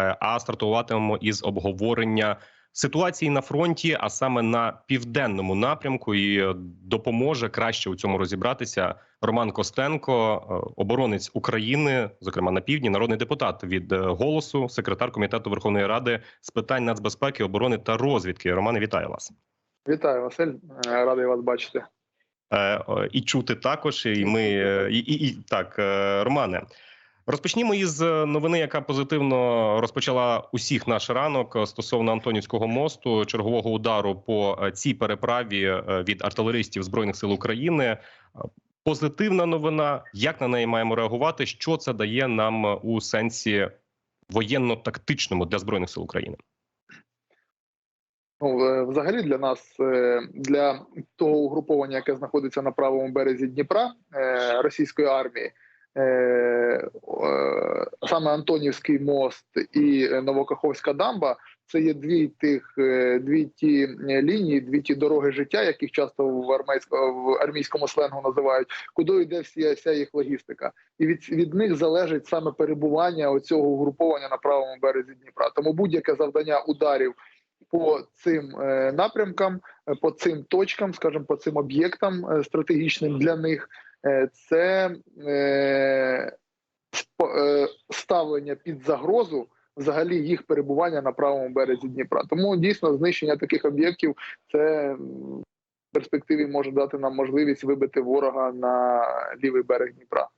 Е, А стартуватимемо із обговорення ситуації на фронті, а саме на південному напрямку, і е, допоможе краще у цьому розібратися Роман Костенко, е, оборонець України, зокрема на півдні, народний депутат від голосу, секретар комітету Верховної Ради з питань нацбезпеки, оборони та розвідки. Романе, вітаю вас. Вітаю, Василь. Радий вас бачити. І чути також. І ми і, і, і так, Романе. Розпочнімо із е, новини, яка позитивно розпочала усіх наш ранок е, стосовно Антонівського мосту, чергового удару по е, цій переправі від артилеристів збройних сил України. Позитивна новина. Як на неї маємо реагувати? Що це дає нам у сенсі воєнно-тактичному для збройних сил України? Ну, взагалі для нас, для того угруповання, яке знаходиться на правому березі Дніпра російської армії, саме Антонівський мост і Новокаховська дамба, це є дві тих е, дві ті лінії, дві ті дороги життя, яких часто в армейсько в армійському сленгу називають, куди йде вся, вся їх логістика, і від, від них залежить саме перебування оцього угруповання на правому березі Дніпра. Тому будь-яке завдання ударів по цим е, напрямкам, е, по цим точкам, скажімо, по цим об'єктам е, стратегічним для них, е, це е, е, ставлення під загрозу взагалі їх перебування на правому березі Дніпра. Тому дійсно знищення таких об'єктів це в перспективі може дати нам можливість вибити ворога на лівий берег Дніпра.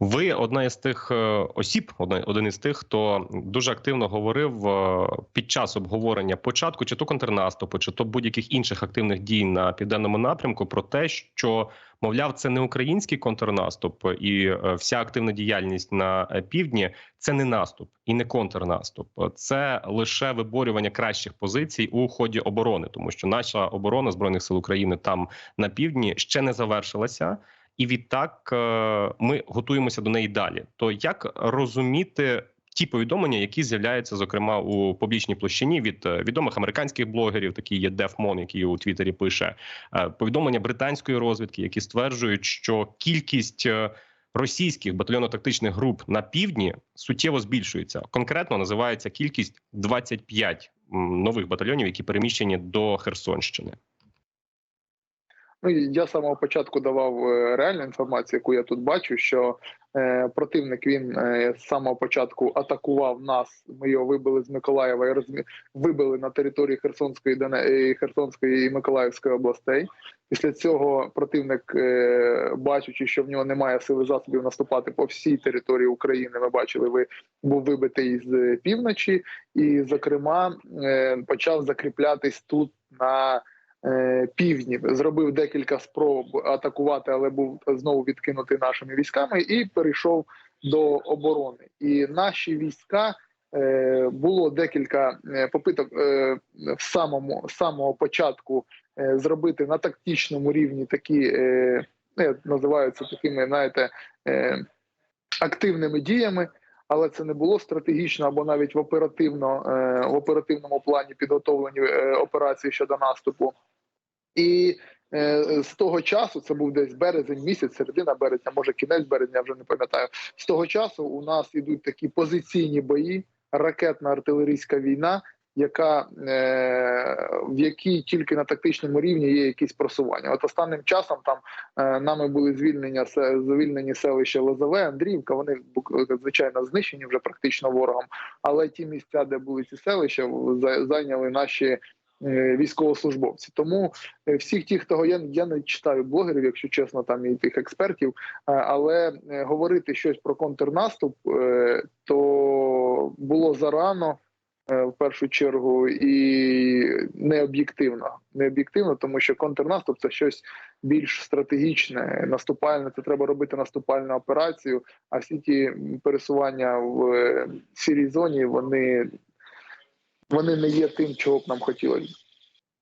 Ви одна із тих е, осіб, один із тих, хто дуже активно говорив е, під час обговорення початку чи то контрнаступу, чи то будь-яких інших активних дій на південному напрямку про те, що мовляв, це не український контрнаступ, і е, вся активна діяльність на півдні це не наступ і не контрнаступ. Це лише виборювання кращих позицій у ході оборони, тому що наша оборона збройних сил України там на півдні ще не завершилася і відтак е, ми готуємося до неї далі. То як розуміти ті повідомлення, які з'являються зокрема у публічній площині від е, відомих американських блогерів, такі є Дефмон, який у Твіттері пише е, повідомлення британської розвідки, які стверджують, що кількість російських батальйонно-тактичних груп на півдні суттєво збільшується. Конкретно називається кількість 25 м, нових батальйонів, які переміщені до Херсонщини. Ну я з самого початку давав е, реальну інформацію, яку я тут бачу, що е, противник він е, з самого початку атакував нас. Ми його вибили з Миколаєва і розмі... вибили на території Херсонської Доне... Херсонської і Миколаївської областей. Після цього противник, е, бачачи, що в нього немає сили засобів наступати по всій території України, ми бачили, ви був вибитий з е, півночі, і зокрема е, почав закріплятись тут на е, півдні. Зробив декілька спроб атакувати, але був знову відкинутий нашими військами і перейшов до оборони. І наші війська. е, Було декілька е, попиток в самому самого початку зробити на тактичному рівні такі ну, називаються такими, знаєте, активними діями, але це не було стратегічно або навіть в оперативно в оперативному плані підготовлені операції щодо наступу. І е, з того часу, це був десь березень місяць, середина березня, може кінець березня, я вже не пам'ятаю. З того часу у нас ідуть такі позиційні бої, ракетна артилерійська війна, яка е, в якій тільки на тактичному рівні є якісь просування. От останнім часом там е, нами були звільнення звільнені селища Лозове, Андріївка. Вони звичайно знищені вже практично ворогом. Але ті місця, де були ці селища, за- зайняли наші військовослужбовці. Тому е, всіх тих, хто я, я не читаю блогерів, якщо чесно, там і тих експертів. е, Але е, говорити щось про контрнаступ, е, то було зарано. е, В першу чергу і не об'єктивно, не об'єктивно, тому що контрнаступ це щось більш стратегічне, наступальне. Це треба робити наступальну операцію. А всі ті пересування в е, сірій зоні вони, вони не є тим, чого б нам хотілося.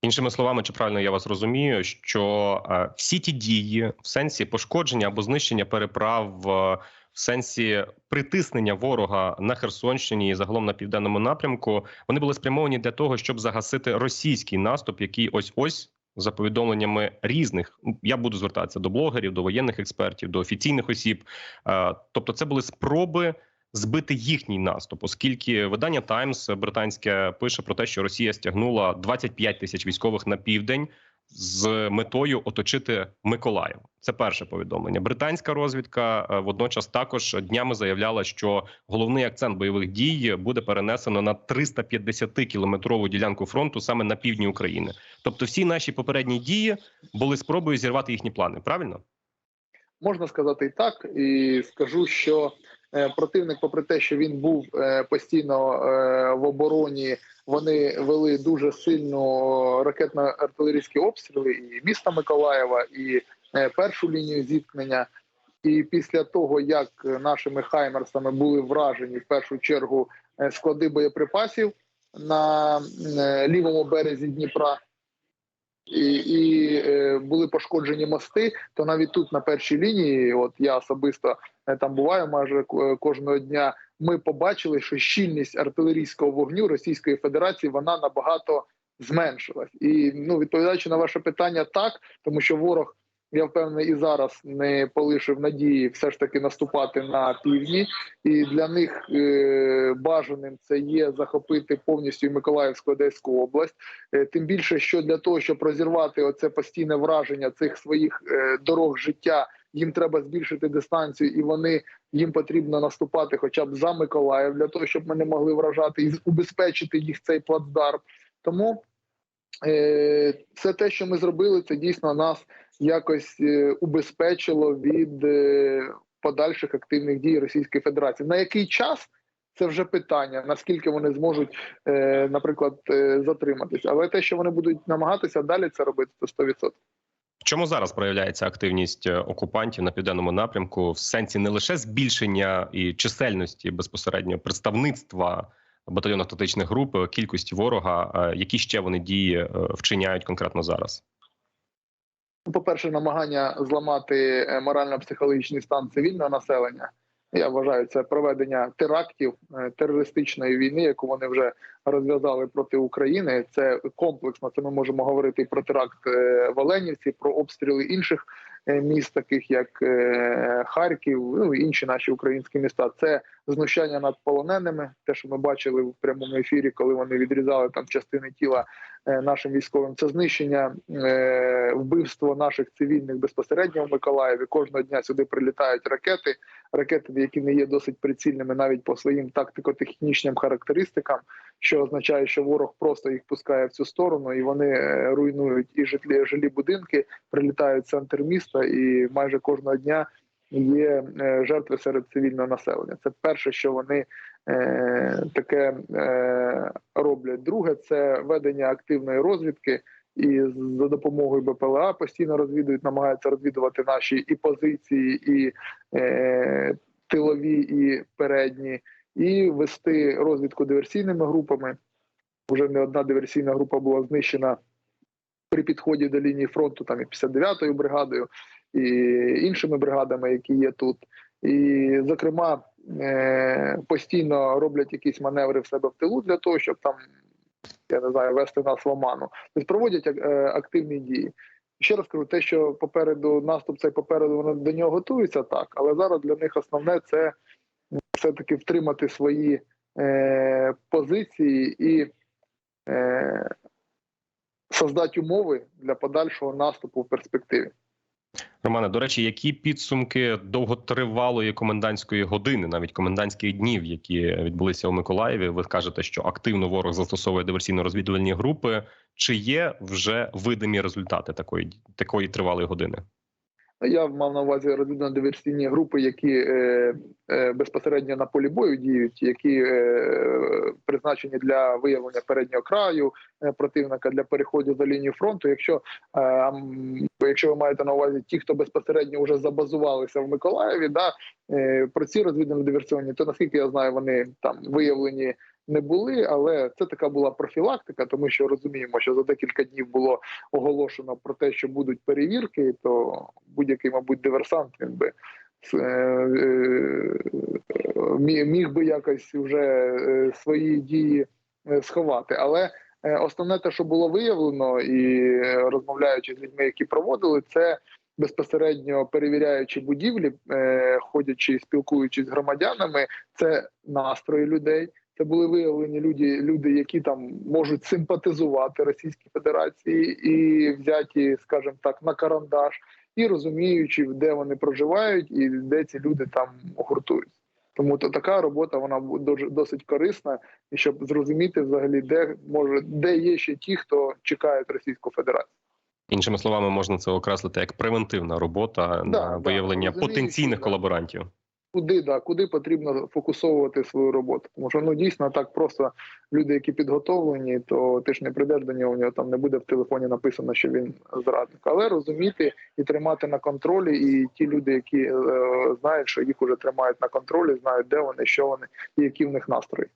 Іншими словами, чи правильно я вас розумію, що е, всі ті дії в сенсі пошкодження або знищення переправ, е, в сенсі притиснення ворога на Херсонщині і загалом на південному напрямку, вони були спрямовані для того, щоб загасити російський наступ, який ось ось. За повідомленнями різних, я буду звертатися до блогерів, до воєнних експертів, до офіційних осіб. Е, Тобто, це були спроби збити їхній наступ, оскільки видання Таймс британське пише про те, що Росія стягнула 25 тисяч військових на південь з метою оточити Миколаїв. Це перше повідомлення. Британська розвідка е, водночас також днями заявляла, що головний акцент бойових дій буде перенесено на 350 кілометрову ділянку фронту саме на півдні України. Тобто, всі наші попередні дії були спробою зірвати їхні плани. Правильно? Можна сказати і так, і скажу, що противник, попри те, що він був е, постійно е, в обороні, вони вели дуже сильно ракетно-артилерійські обстріли і міста Миколаєва, і е, першу лінію зіткнення. І після того, як нашими хаймерсами були вражені в першу чергу е, склади боєприпасів на е, лівому березі Дніпра, і, е, були пошкоджені мости, то навіть тут на першій лінії, от я особисто е, там буваю майже кожного дня. Ми побачили, що щільність артилерійського вогню Російської Федерації вона набагато зменшилась. І ну відповідаючи на ваше питання, так тому що ворог. Я впевнений, і зараз не полишив надії все ж таки наступати на півдні, і для них е, бажаним це є захопити повністю Миколаївську Одеську область. Е, Тим більше, що для того, щоб розірвати оце постійне враження цих своїх е, дорог життя, їм треба збільшити дистанцію, і вони їм потрібно наступати, хоча б за Миколаїв, для того, щоб ми не могли вражати і убезпечити їх цей плацдарм. Тому е, це те, що ми зробили, це дійсно нас якось е, убезпечило від е, подальших активних дій Російської Федерації. На який час? Це вже питання, наскільки вони зможуть, е, наприклад, затриматися. Але те, що вони будуть намагатися далі це робити, то 100%. В чому зараз проявляється активність окупантів на південному напрямку в сенсі не лише збільшення і чисельності безпосередньо представництва батальйонних тактичних груп, кількості ворога, які ще вони дії вчиняють конкретно зараз? Ну, По-перше, намагання зламати е, морально-психологічний стан цивільного населення. Я вважаю, це проведення терактів е, терористичної війни, яку вони вже розв'язали проти України. Це комплексно. Це ми можемо говорити про теракт е, в Оленівці, про обстріли інших міст, таких як Харків, ну інші наші українські міста. Це знущання над полоненими. Те, що ми бачили в прямому ефірі, коли вони відрізали там частини тіла е, нашим військовим. Це знищення е, вбивство наших цивільних безпосередньо в Миколаєві. Кожного дня сюди прилітають ракети, ракети, які не є досить прицільними навіть по своїм тактико-технічним характеристикам, що означає, що ворог просто їх пускає в цю сторону, і вони е, руйнують і житлі жилі будинки, прилітають в центр міста, і майже кожного дня є е, жертви серед цивільного населення. Це перше, що вони е, таке е, роблять. Друге, це ведення активної розвідки. І за допомогою БПЛА постійно розвідують, намагаються розвідувати наші і позиції, і е, тилові, і передні, і вести розвідку диверсійними групами. Вже не одна диверсійна група була знищена при підході до лінії фронту, там і 59-ю бригадою, і іншими бригадами, які є тут. І, зокрема, е, постійно роблять якісь маневри в себе в тилу для того, щоб там я не знаю, вести нас в оману. Тобто проводять е, активні дії. Ще раз кажу, те, що попереду наступ цей попереду вони до нього готуються, так, але зараз для них основне це все-таки втримати свої е, позиції і е, создати умови для подальшого наступу в перспективі. Романе, до речі, які підсумки довготривалої комендантської години, навіть комендантських днів, які відбулися у Миколаєві? Ви кажете, що активно ворог застосовує диверсійно-розвідувальні групи. Чи є вже видимі результати такої такої тривалої години? Я мав на увазі розвідно-диверсійні групи, які е, е, безпосередньо на полі бою діють, які е, призначені для виявлення переднього краю е, противника для переходу за лінію фронту. Якщо е, якщо ви маєте на увазі ті, хто безпосередньо вже забазувалися в Миколаєві, да е, про ці розвідно-диверсійні, то наскільки я знаю, вони там виявлені. Не були, але це така була профілактика, тому що розуміємо, що за декілька днів було оголошено про те, що будуть перевірки, то будь-який, мабуть, диверсант він би е, е, міг би якось вже е, свої дії сховати. Але основне те, що було виявлено, і розмовляючи з людьми, які проводили, це безпосередньо перевіряючи будівлі, ходячи і спілкуючись з громадянами, це настрої людей. Це були виявлені люди, люди, які там можуть симпатизувати Російській Федерації і взяті, скажімо так, на карандаш, і розуміючи, де вони проживають і де ці люди там гуртуються. Тому то така робота вона дуже досить корисна, і щоб зрозуміти взагалі, де може де є ще ті, хто чекають Російську Федерацію. Іншими словами, можна це окреслити як превентивна робота на да, виявлення розумію, потенційних да. колаборантів. Куди да, куди потрібно фокусовувати свою роботу? Тому що ну дійсно так просто люди, які підготовлені, то ти ж не прийдеш до нього. У нього там не буде в телефоні написано, що він зрадник. Але розуміти і тримати на контролі, і ті люди, які е, знають, що їх уже тримають на контролі, знають, де вони, що вони і які в них настрої.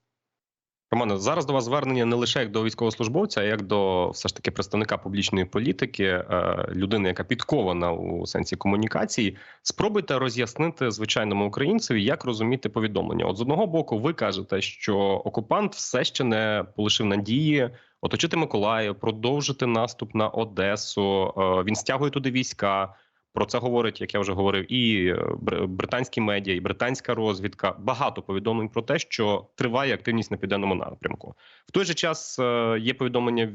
Романе, зараз до вас звернення не лише як до військовослужбовця, а як до все ж таки представника публічної політики, е, людини, яка підкована у сенсі комунікації. Спробуйте роз'яснити звичайному українцеві, як розуміти повідомлення. От з одного боку, ви кажете, що окупант все ще не полишив надії оточити Миколаїв, продовжити наступ на Одесу. Е, Він стягує туди війська. Про це говорить, як я вже говорив, і е, бр- британські медіа, і британська розвідка. Багато повідомлень про те, що триває активність на південному напрямку. В той же час е, є повідомлення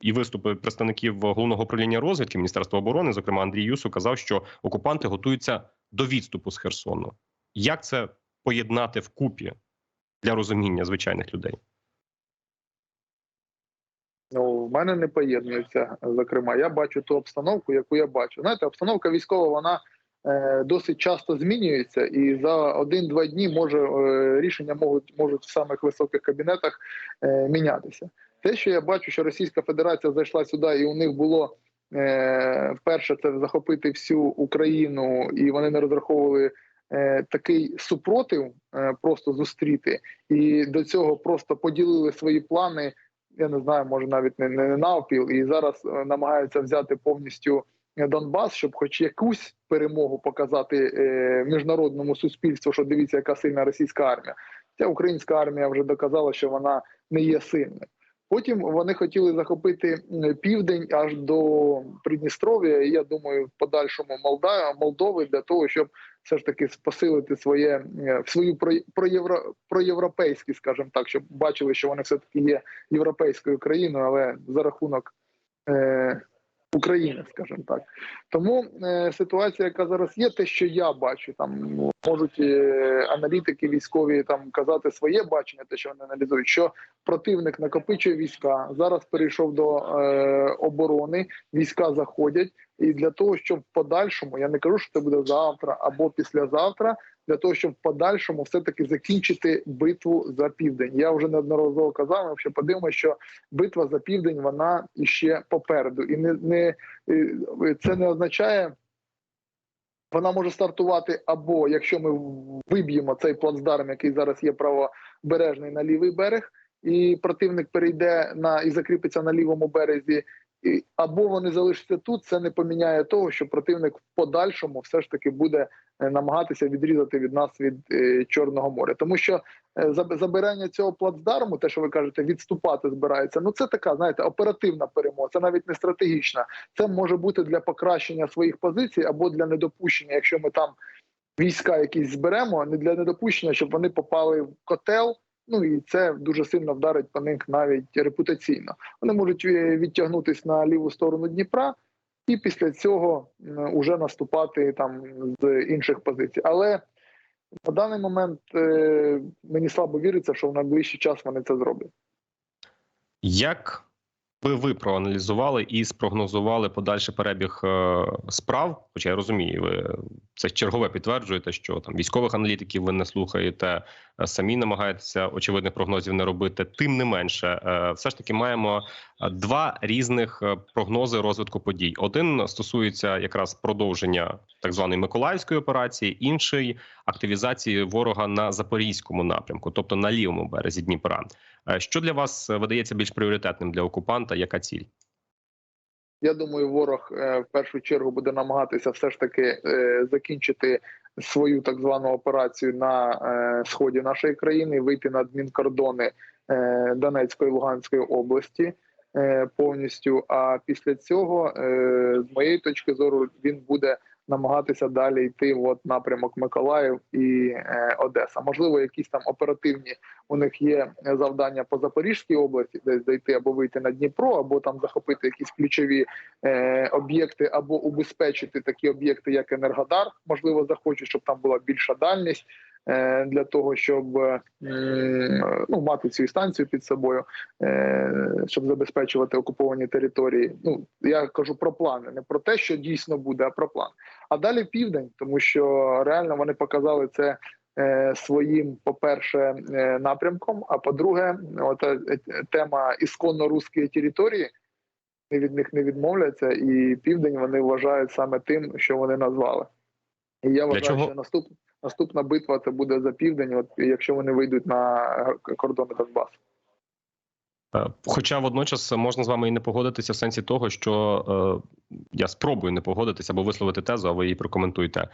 і виступи представників головного управління розвідки Міністерства оборони, зокрема Андрій Юсу, казав, що окупанти готуються до відступу з Херсону. Як це поєднати вкупі для розуміння звичайних людей? Ну, в мене не поєднується. Зокрема, я бачу ту обстановку, яку я бачу. Знаєте, обстановка військова вона е, досить часто змінюється, і за один-два дні може е, рішення можуть можуть в самих високих кабінетах е, мінятися. Те, що я бачу, що Російська Федерація зайшла сюди, і у них було е, вперше це захопити всю Україну, і вони не розраховували. Такий супротив просто зустріти, і до цього просто поділили свої плани я не знаю, може навіть не, не навпіл, і зараз е, намагаються взяти повністю Донбас, щоб хоч якусь перемогу показати е, міжнародному суспільству, що дивіться, яка сильна російська армія. Ця українська армія вже доказала, що вона не є сильною. Потім вони хотіли захопити південь аж до Придністров'я, і я думаю, в подальшому Молда, Молдови для того, щоб все ж таки посилити своє свою про, проєвро, проєвропейські, скажімо так, щоб бачили, що вони все таки є європейською країною, але за рахунок е, України, скажімо так. Тому е, ситуація, яка зараз є, те, що я бачу, там ну, можуть е, аналітики військові там казати своє бачення, те, що вони аналізують, що противник накопичує війська, зараз перейшов до е, оборони, війська заходять, і для того, щоб в подальшому, я не кажу, що це буде завтра або післязавтра, для того, щоб в подальшому все таки закінчити битву за південь. Я вже неодноразово казав, що подивимося, що битва за південь вона іще попереду, і не, не е, це не означає. Вона може стартувати або якщо ми виб'ємо цей плацдарм, який зараз є правобережний на лівий берег, і противник перейде на і закріпиться на лівому березі, або вони залишаться тут. Це не поміняє того, що противник в подальшому все ж таки буде е, намагатися відрізати від нас від е, Чорного моря, тому що е, забирання цього плацдарму, те, що ви кажете, відступати збирається. Ну це така, знаєте, оперативна перемога. Це навіть не стратегічна. Це може бути для покращення своїх позицій або для недопущення, якщо ми там війська якісь зберемо, не для недопущення, щоб вони попали в котел. Ну і це дуже сильно вдарить по них навіть репутаційно. Вони можуть відтягнутися відтягнутись на ліву сторону Дніпра, і після цього вже наступати там з інших позицій. Але на даний момент е, мені слабо віриться, що в найближчий час вони це зроблять. Як би ви проаналізували і спрогнозували подальший перебіг е, справ? Хоча я розумію, ви це чергове підтверджуєте, що там військових аналітиків ви не слухаєте, е, самі намагаєтеся очевидних прогнозів не робити. Тим не менше, е, все ж таки маємо два різних прогнози розвитку подій. Один стосується якраз продовження так званої миколаївської операції, інший активізації ворога на запорізькому напрямку, тобто на лівому березі Дніпра. Е, Що для вас е, видається більш пріоритетним для окупанта? Яка ціль? Я думаю, ворог е, в першу чергу буде намагатися все ж таки закінчити свою так звану операцію на сході нашої країни, вийти на адмінкордони Донецької Луганської області. повністю. А після цього, з моєї точки зору, він буде намагатися далі йти в напрямок Миколаїв і е, Одеса. Можливо, якісь там оперативні у них є завдання по Запорізькій області, десь дойти або вийти на Дніпро, або там захопити якісь ключові е, об'єкти, або убезпечити такі об'єкти, як Енергодар. Можливо, захочуть, щоб там була більша дальність. Е, Для того щоб е, ну мати цю станцію під собою, е, щоб забезпечувати окуповані території. Ну я кажу про плани, не про те, що дійсно буде, а про план. А далі південь, тому що реально вони показали це е, своїм, по-перше, е, напрямком. А по-друге, е, тема ісконно русської території. Вони від них не відмовляться, і південь вони вважають саме тим, що вони назвали. І я вважаю, що наступ, наступна битва це буде за південь, от якщо вони вийдуть на кордони Донбасу. Е, Хоча водночас можна з вами і не погодитися в сенсі того, що е, я спробую не погодитися або висловити тезу, а ви її прокоментуйте. Е,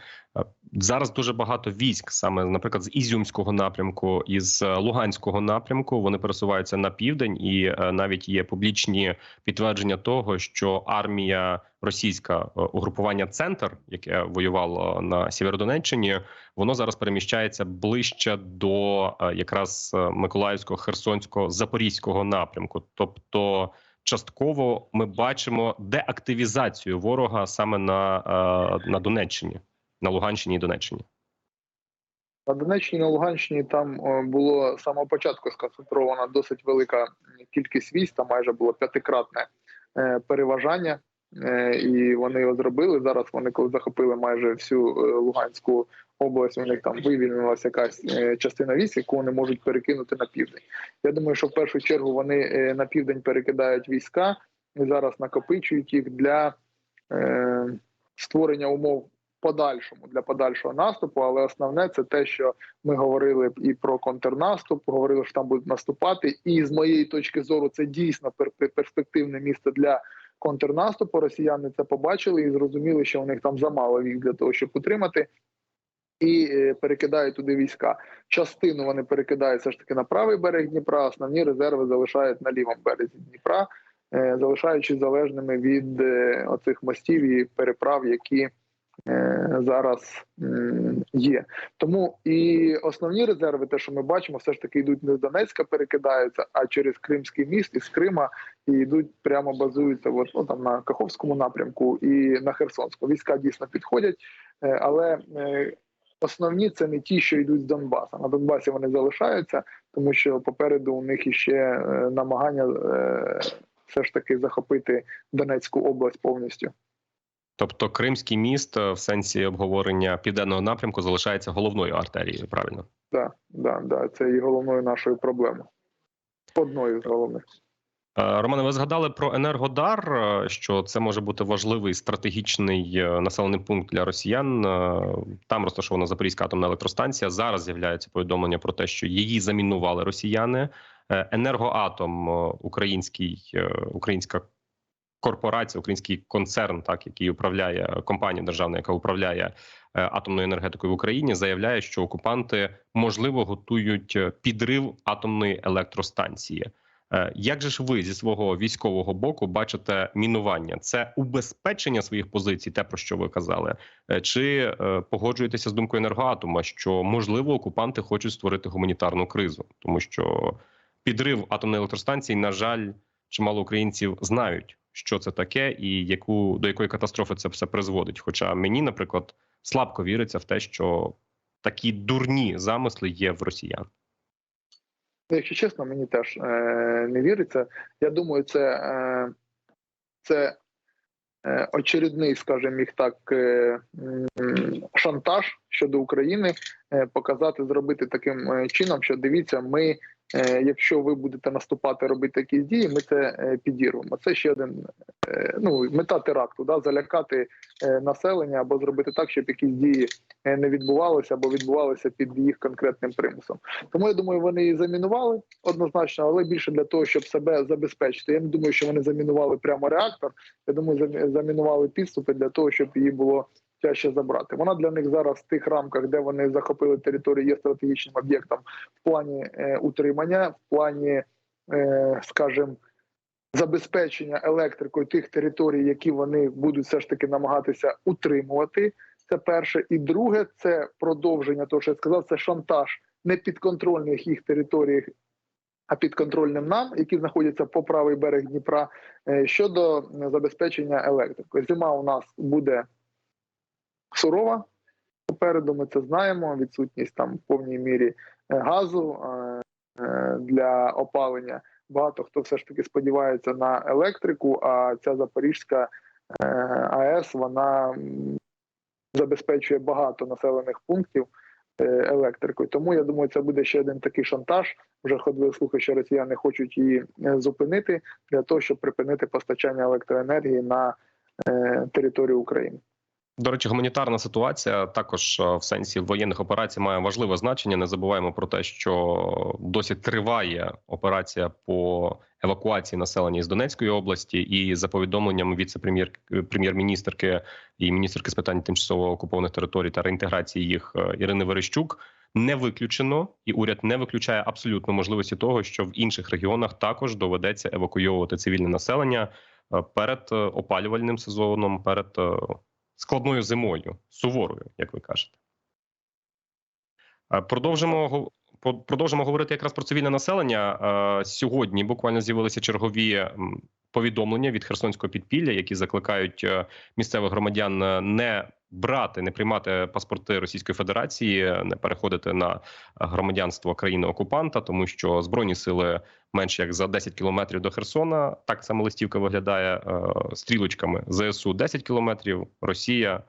зараз дуже багато військ, саме, наприклад, з Ізюмського напрямку і з Луганського напрямку, вони пересуваються на південь, і е, навіть є публічні підтвердження того, що армія російська е, угрупування Центр, яке воювало на Сєвєродонеччині, воно зараз переміщається ближче до е, якраз е, Миколаївського, Херсонського, Запорізького напрямку. Тобто, частково ми бачимо деактивізацію ворога саме на, е, на Донеччині, на Луганщині і Донеччині. На Донеччині, на Луганщині там було з самого початку сконцентрована досить велика кількість військ, там майже було п'ятикратне переважання, і вони його зробили. Зараз вони, коли захопили майже всю е, Луганську область, у них там вивільнилася якась е, частина військ, яку вони можуть перекинути на південь. Я думаю, що в першу чергу вони е, на південь перекидають війська і зараз накопичують їх для е, створення умов подальшому для подальшого наступу, але основне це те, що ми говорили і про контрнаступ, говорили, що там будуть наступати. І з моєї точки зору, це дійсно перспективне місце для контрнаступу. Росіяни це побачили і зрозуміли, що у них там замало військ для того, щоб утримати. І е, перекидають туди війська. Частину вони перекидають все ж таки на правий берег Дніпра, основні резерви залишають на лівому березі Дніпра, залишаючись залишаючи залежними від е, оцих мостів і переправ, які е, зараз є. Тому і основні резерви, те, що ми бачимо, все ж таки йдуть не з Донецька, перекидаються, а через Кримський міст із Крима і йдуть прямо базуються от, ну, там на Каховському напрямку і на Херсонську. Війська дійсно підходять, е, але е, основні це не ті, що йдуть з Донбаса. На Донбасі вони залишаються, тому що попереду у них іще е, намагання е, все ж таки захопити Донецьку область повністю. Тобто, Кримський міст е, в сенсі обговорення південного напрямку залишається головною артерією. Правильно. Да, да, да, це і головною нашою проблемою. Одною з головних. Е, Романе, ви згадали про Енергодар, е, що це може бути важливий стратегічний населений пункт для росіян. Там розташована Запорізька атомна електростанція. Зараз з'являється повідомлення про те, що її замінували росіяни. Енергоатом, український українська корпорація, український концерн, так який управляє компанія державна, яка управляє е, атомною енергетикою в Україні, заявляє, що окупанти можливо готують е, підрив атомної електростанції. Е, Як же ж ви зі свого військового боку бачите мінування? Це убезпечення своїх позицій, те про що ви казали, Е, чи е, погоджуєтеся з думкою енергоатома, що можливо окупанти хочуть створити гуманітарну кризу, тому що підрив атомної електростанції, на жаль, чимало українців знають, що це таке, і яку до якої катастрофи це все призводить. Хоча мені, наприклад, слабко віриться в те, що такі дурні замисли є в росіян. Ну, Якщо чесно, мені теж е, не віриться. Я думаю, це, е, це очередний, скажімо їх так, е, шантаж щодо України, е, показати, зробити таким е, чином, що дивіться, ми, е, якщо ви будете наступати, робити якісь дії, ми це е, підірвемо. Це ще один е, ну, мета теракту, да, залякати е, населення або зробити так, щоб якісь дії е, не відбувалися або відбувалися під їх конкретним примусом. Тому я думаю, вони її замінували однозначно, але більше для того, щоб себе забезпечити. Я не думаю, що вони замінували прямо реактор. Я думаю, замі- замінували підступи для того, щоб її було тяжче забрати. Вона для них зараз в тих рамках, де вони захопили територію, є стратегічним об'єктом в плані е, утримання, в плані, е, скажімо, забезпечення електрикою тих територій, які вони будуть все ж таки намагатися утримувати. Це перше, і друге, це продовження того, що я сказав, це шантаж непідконтрольних їх територіях, а підконтрольним нам, які знаходяться по правий берег Дніпра, е, щодо забезпечення електрикою. Зима у нас буде сурова. Попереду ми це знаємо. Відсутність там в повній мірі е, газу е, для опалення. Багато хто все ж таки сподівається на електрику. А ця Запорізька е, АЕС вона забезпечує багато населених пунктів е, електрикою. Тому я думаю, це буде ще один такий шантаж. Вже ходили слухи, що росіяни хочуть її е, зупинити для того, щоб припинити постачання електроенергії на територію України. До речі, гуманітарна ситуація також е, в сенсі воєнних операцій має важливе значення. Не забуваємо про те, що досі триває операція по евакуації населення із Донецької області, і за повідомленням віце-прем'єр прем'єр-міністрки і міністерки з питань тимчасово окупованих територій та реінтеграції їх е, Ірини Верещук. Не виключено, і уряд не виключає абсолютно можливості того, що в інших регіонах також доведеться евакуйовувати цивільне населення е, перед е, опалювальним сезоном, перед е, складною зимою, суворою, як ви кажете. Е, Продовжимо продовжимо говорити якраз про цивільне населення. Е, Сьогодні буквально з'явилися чергові повідомлення від Херсонського підпілля, які закликають е, місцевих громадян не брати, не приймати паспорти Російської Федерації, не переходити на громадянство країни окупанта, тому що збройні сили менш як за 10 кілометрів до Херсона. Так саме листівка виглядає е, стрілочками ЗСУ 10 кілометрів, Росія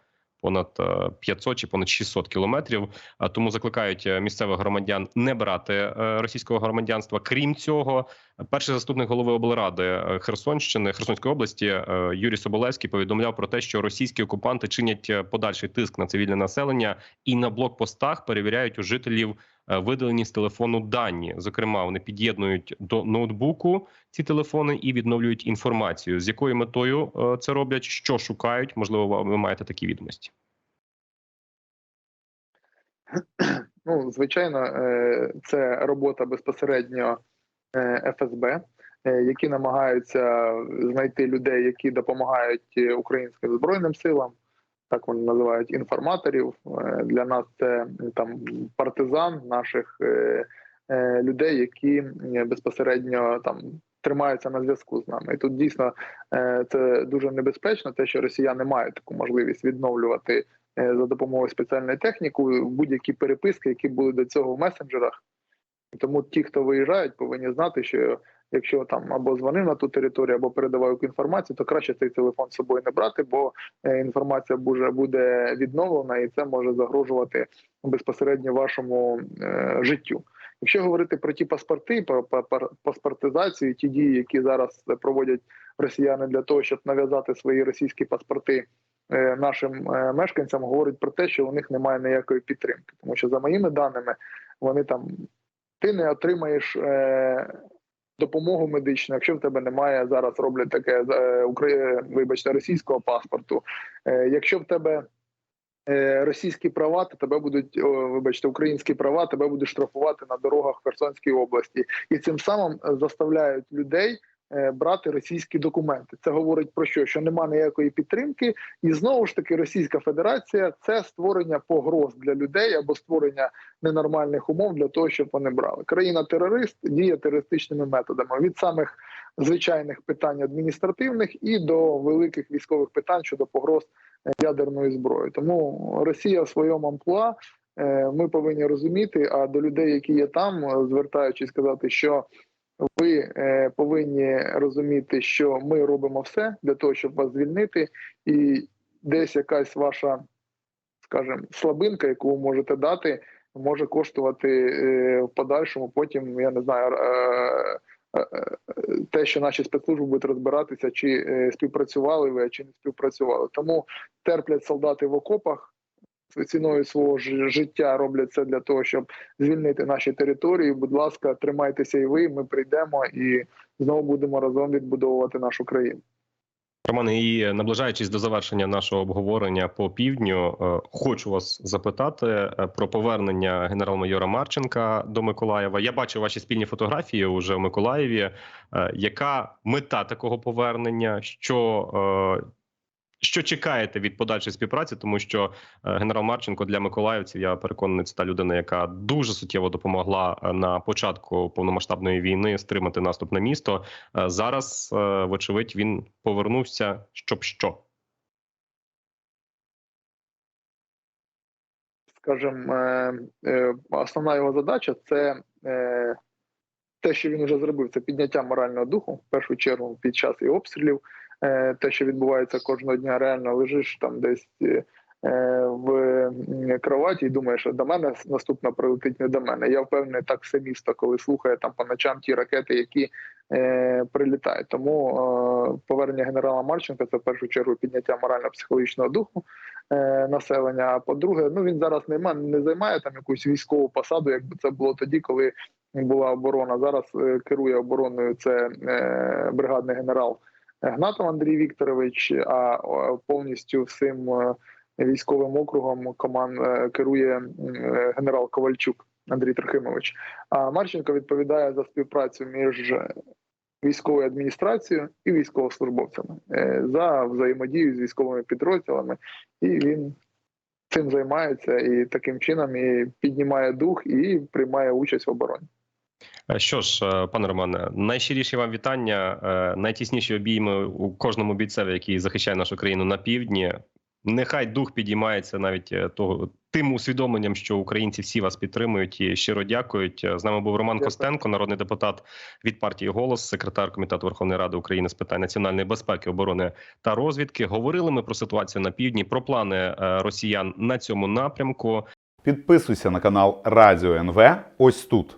понад е, 500 чи понад 600 кілометрів. А Тому закликають е, місцевих громадян не брати е, російського громадянства. Крім цього, перший заступник голови облради е, Херсонщини Херсонської області е, Юрій Соболевський повідомляв про те, що російські окупанти чинять е, подальший тиск на цивільне населення і на блокпостах перевіряють у жителів е, видалені з телефону дані. Зокрема, вони під'єднують до ноутбуку ці телефони і відновлюють інформацію. З якою метою е, це роблять, що шукають? Можливо, ви маєте такі відомості. Ну, звичайно, е, це робота безпосередньо е, ФСБ, е, які намагаються знайти людей, які допомагають е, українським збройним силам. Так вони називають інформаторів. Е, Для нас це там партизан наших е, е, людей, які безпосередньо там тримаються на зв'язку з нами. І тут дійсно це дуже небезпечно, те, що росіяни мають таку можливість відновлювати за допомогою спеціальної техніки будь-які переписки, які були до цього в месенджерах. Тому ті, хто виїжджають, повинні знати, що якщо там або дзвонив на ту територію, або передавав яку інформацію, то краще цей телефон з собою не брати, бо е, інформація буде, відновлена, і це може загрожувати безпосередньо вашому е, життю. Якщо говорити про ті паспорти, про па- паспортизацію, ті дії, які зараз проводять росіяни для того, щоб нав'язати свої російські паспорти е, нашим е, мешканцям, говорить про те, що у них немає ніякої підтримки, тому що за моїми даними вони там ти не отримаєш допомогу медичну, якщо в тебе немає зараз роблять таке е, вибачте, російського паспорту. Е, якщо в тебе е, російські права, то тебе будуть вибачте, українські права, тебе будуть штрафувати на дорогах Херсонської області, і цим самим заставляють людей. Е, Брати російські документи, це говорить про що? Що нема ніякої підтримки, і знову ж таки Російська Федерація це створення погроз для людей або створення ненормальних умов для того, щоб вони брали. Країна терорист діє терористичними методами від самих звичайних питань адміністративних і до великих військових питань щодо погроз е, ядерної зброї. Тому Росія в своєму амплуа е, ми повинні розуміти. А до людей, які є там, звертаючись сказати, що ви е, повинні розуміти, що ми робимо все для того, щоб вас звільнити, і десь якась ваша, скажімо, слабинка, яку ви можете дати, може коштувати е, в подальшому. Потім я не знаю. Е, те, що наші спецслужби будуть розбиратися, чи співпрацювали ви, чи не співпрацювали. Тому терплять солдати в окопах ціною свого життя роблять це для того, щоб звільнити наші території. Будь ласка, тримайтеся і ви. Ми прийдемо і знову будемо разом відбудовувати нашу країну. Романе, і наближаючись до завершення нашого обговорення по півдню, е, хочу вас запитати е, про повернення генерал-майора Марченка до Миколаєва. Я бачив ваші спільні фотографії уже в Миколаєві. Е, Яка мета такого повернення? Що, що чекаєте від подальшої співпраці? Тому що е, генерал Марченко для миколаївців, я переконаний, це та людина, яка дуже суттєво допомогла е, на початку повномасштабної війни стримати наступ на місто. Е, Зараз, вочевидь, він повернувся, щоб що. скажімо, е, основна його задача це те, що він вже зробив, це підняття морального духу, в першу чергу, під час і обстрілів. Е, Те, що відбувається кожного дня, реально лежиш там десь е, в кроваті і думаєш, до мене наступно прилетить не до мене. Я впевнений, так все місто, коли слухає там по ночам ті ракети, які е, прилітають. Тому е, повернення генерала Марченка це в першу чергу підняття морально-психологічного духу е, населення. А по-друге, ну він зараз не не займає там якусь військову посаду, якби це було тоді, коли була оборона. Зараз е, керує обороною це е, бригадний генерал Гнатов Андрій Вікторович. А повністю всім е, військовим округом команд е, керує е, генерал Ковальчук Андрій Трохимович. А Марченко відповідає за співпрацю між військовою адміністрацією і військовослужбовцями за взаємодію з військовими підрозділами, і він цим займається і таким чином і піднімає дух і приймає участь в обороні. Е, Що ж, е, пане Романе, найщиріші вам вітання, е, найтісніші обійми у кожному бійцеві, який захищає нашу країну на півдні. Нехай дух підіймається навіть того тим усвідомленням, що українці всі вас підтримують і щиро дякують. З нами був Роман Дякую. Костенко, народний депутат від партії Голос, секретар комітету Верховної Ради України з питань національної безпеки, оборони та розвідки. Говорили ми про ситуацію на півдні, про плани росіян на цьому напрямку. Підписуйся на канал Радіо НВ ось тут.